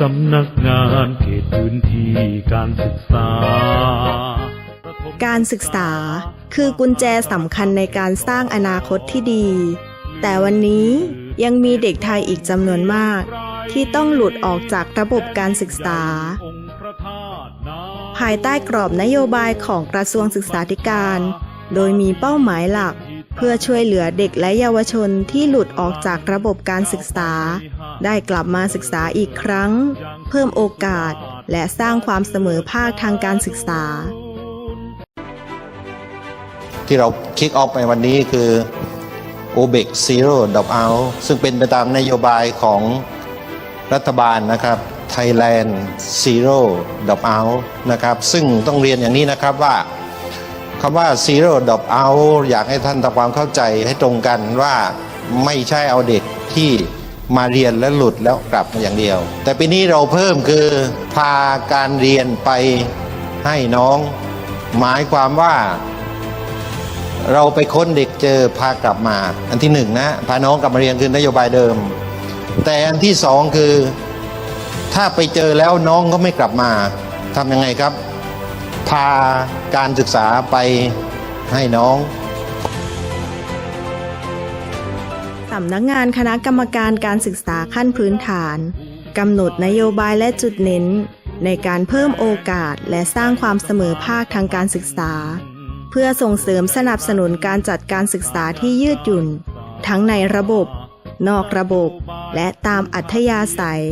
สำนักงานเขตพื้นที่การศึกษา การศึกษาคือกุญแจสำคัญในการสร้างอนาคตที่ดี แต่วันนี้ยังมีเด็กไทยอีกจำนวนมาก ที่ต้องหลุดออกจากระบบการศึกษา ภายใต้กรอบนโยบายของกระทรวงศึกษาธิการ โดยมีเป้าหมายหลัก เพื่อช่วยเหลือเด็กและเยาวชนที่หลุดออกจากระบบการศึกษา ได้กลับมาศึกษาอีกครั้ง เพิ่มโอกาสและสร้างความเสมอภาคทางการศึกษา ที่เราคิกออฟในวันนี้คือ o b e c Zero Drop Out ซึ่งเป็นไปตามนโยบายของรัฐบาลนะครับ Thailand Zero Drop Out นะครับ ซึ่งต้องเรียนอย่างนี้นะครับว่า คำว่า Zero Drop Out อยากให้ท่านทำความเข้าใจให้ตรงกันว่าไม่ใช่เอาเด็กที่มาเรียนแล้วหลุดแล้วกลับมาอย่างเดียว แต่ปีนี้เราเพิ่มคือพาการเรียนไปให้น้อง หมายความว่า เราไปค้นเด็กเจอพากลับมา อันที่หนึ่งนะพาน้องกลับมาเรียนคือนโยบายเดิม แต่อันที่สองคือ ถ้าไปเจอแล้วน้องก็ไม่กลับมาทำยังไงครับ พาการศึกษาไปให้น้องสำนักงานคณะกรรมการการศึกษาขั้นพื้นฐานกำหนดนโยบายและจุดเน้น ในการเพิ่มโอกาสและสร้างความเสมอภาคทางการศึกษา เพื่อส่งเสริมสนับสนุนการจัดการศึกษาที่ยืดหยุ่น ทั้งในระบบ นอกระบบ และตามอัธยาศัย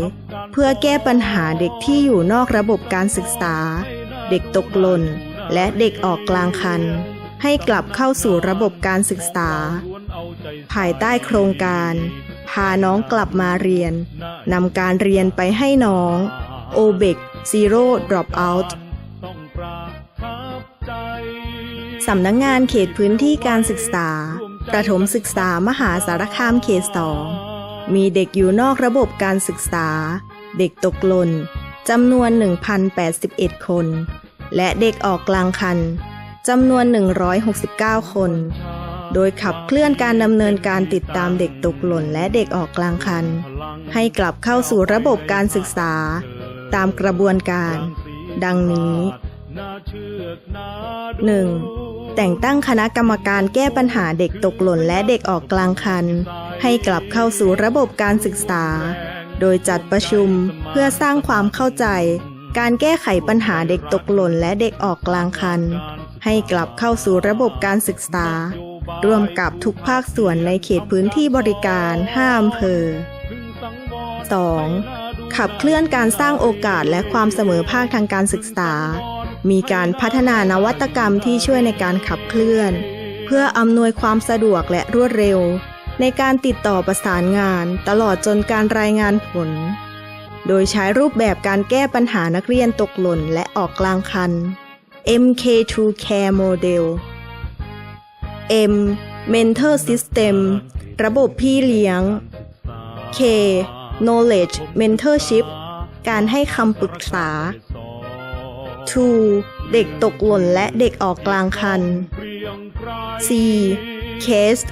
เพื่อแก้ปัญหาเด็กที่อยู่นอกระบบการศึกษา เด็กตกหล่น และเด็กออกกลางคัน ให้กลับเข้าสู่ระบบการศึกษา ภายใต้โครงการ พาน้องกลับมาเรียนนำการเรียนไปให้น้อง o b e c Zero Drop Out สำนักงงานเขตพื้นที่การศึกษา ประถมศึกษามหาสารคามเขตสองมีเด็กอยู่นอกระบบการศึกษา เด็กตกหล่นจำนวน 1,081 คน และเด็กออกกลางคันจำนวน 169 คน โดยขับเคลื่อนการดำเนินการติดตามเด็กตกหล่นและเด็กออกกลางคัน ให้กลับเข้าสู่ระบบการศึกษา ตามกระบวนการ ดังนี้ 1. แต่งตั้งคณะกรรมการแก้ปัญหาเด็กตกหล่นและเด็กออกกลางคัน ให้กลับเข้าสู่ระบบการศึกษา โดยจัดประชุมเพื่อสร้างความเข้าใจ การแก้ไขปัญหาเด็กตกหล่นและเด็กออกกลางคัน ให้กลับเข้าสู่ระบบการศึกษา ร่วมกับทุกภาคส่วนในเขตพื้นที่บริการ5อำเภอ 2. ขับเคลื่อนการสร้างโอกาสและความเสมอภาคทางการศึกษา มีการพัฒนานวัตกรรมที่ช่วยในการขับเคลื่อน เพื่ออำนวยความสะดวกและรวดเร็ว ในการติดต่อประสานงาน ตลอดจนการรายงานผล โดยใช้รูปแบบการแก้ปัญหานักเรียนตกหล่นและออกกลางคัน MK2 Care Model M Mentor System ระบบพี่เลี้ยง K Knowledge Mentorship การให้คำปรึกษา 2. เด็กตกหล่นและเด็กออกกลางคัน C. Case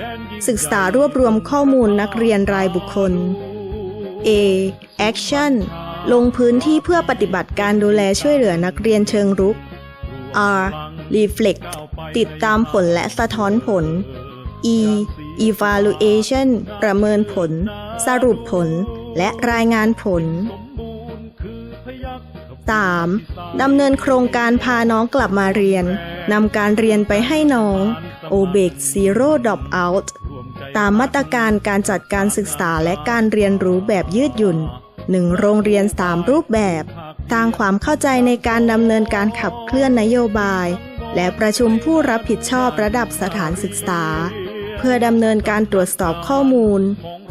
ศึกษารวบรวมข้อมูลนักเรียนรายบุคคล A. Action ลงพื้นที่เพื่อปฏิบัติการดูแลช่วยเหลือนักเรียนเชิงรุก R. Reflect ติดตามผลและสะท้อนผล E. Evaluation ประเมินผล สรุปผล และรายงานผล 3. ดำเนินโครงการพาน้องกลับมาเรียน นำการเรียนไปให้น้อง o b e c Zero Drop Out ตามมาตรการการจัดการศึกษาและการเรียนรู้แบบยืดหยุ่น 1 โรงเรียน 3 รูปแบบสร้างความเข้าใจในการดำเนินการขับเคลื่อนนโยบาย และประชุมผู้รับผิดชอบระดับสถานศึกษา เพื่อดำเนินการตรวจสอบข้อมูล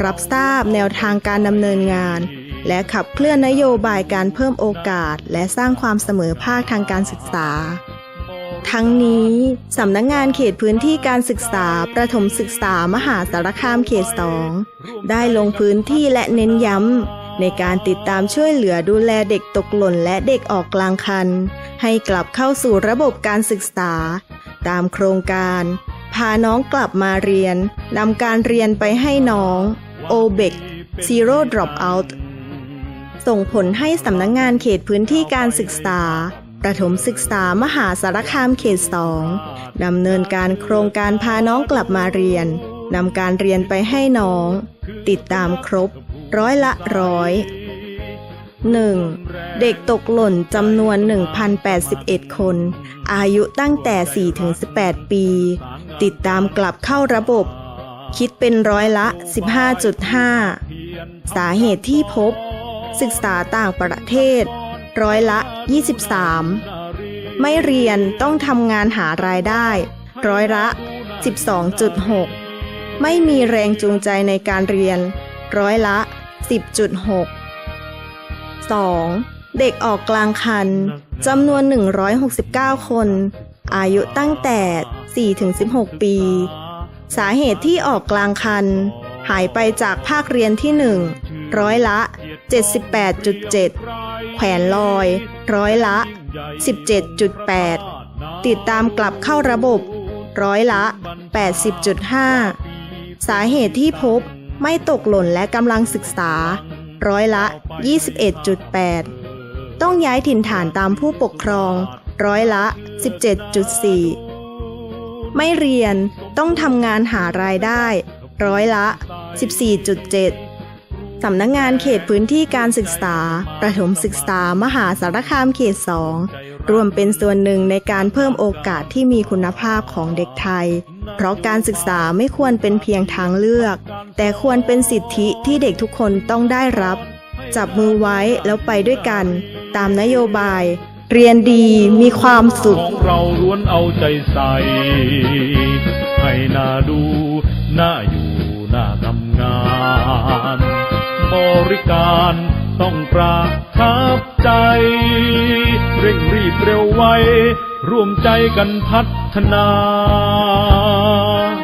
รับทราบแนวทางการดำเนินงาน และขับเคลื่อนนโยบายการเพิ่มโอกาส และสร้างความเสมอภาคทางการศึกษา ทั้งนี้สำนักงงานเขตพื้นที่การศึกษาประถมศึกษามหาสารคามเขตสองได้ลงพื้นที่และเน้นย้ำในการติดตามช่วยเหลือดูแลเด็กตกหล่นและเด็กออกกลางคัน ให้กลับเข้าสู่ระบบการศึกษา ตามโครงการ พาน้องกลับมาเรียนนำการเรียนไปให้น้อง o b e c Zero Drop Out ส่งผลให้สำนักงงานเขตพื้นที่การศึกษา ประถมศึกษามหาสารคามเขตสองดำเนินการโครงการพาน้องกลับมาเรียนนำการเรียนไปให้น้อง ติดตามครบ ร้อยละร้อย 1. เด็กตกหล่นจำนวน 1,081 คน อายุตั้งแต่ 4-18 ปี ติดตามกลับเข้าระบบ คิดเป็นร้อยละ 15.5 สาเหตุที่พบ ศึกษาต่างประเทศ ร้อยละ 23 ไม่เรียนต้องทำงานหารายได้ ร้อยละ 12.6 ไม่มีแรงจูงใจในการเรียน ร้อยละ 10.6 2. เด็กออกกลางคันจำนวน 169 คน อายุตั้งแต่ 4-16 ปี สาเหตุที่ออกกลางคัน หายไปจากภาคเรียนที่ 1 ร้อยละ 78.7 แขวนลอย ร้อยละ 17.8 ติดตามกลับเข้าระบบ ร้อยละ 80.5 สาเหตุที่พบไม่ตกหล่นและกำลังศึกษา ร้อยละ 21.8 ต้องย้ายถิ่นฐานตามผู้ปกครอง ร้อยละ 17.4 ไม่เรียนต้องทำงานหารายได้ ร้อยละ 14.7 สำนักงงานเขตพื้นที่การศึกษา ประถมศึกษามหาสารคามเขต 2 รวมเป็นส่วนหนึ่งในการเพิ่มโอกาสที่มีคุณภาพของเด็กไทย เพราะการศึกษาไม่ควรเป็นเพียงทางเลือก แต่ควรเป็นสิทธิที่เด็กทุกคนต้องได้รับ จับมือไว้แล้วไปด้วยกัน ตามนโยบาย เรียนดีมีความสุข ของเราล้วนเอาใจใส่ให้น่าดูน่าอยู่ ริการต้องประทับใจ เร่งรีบเร็วไวร่วมใจกันพัฒนา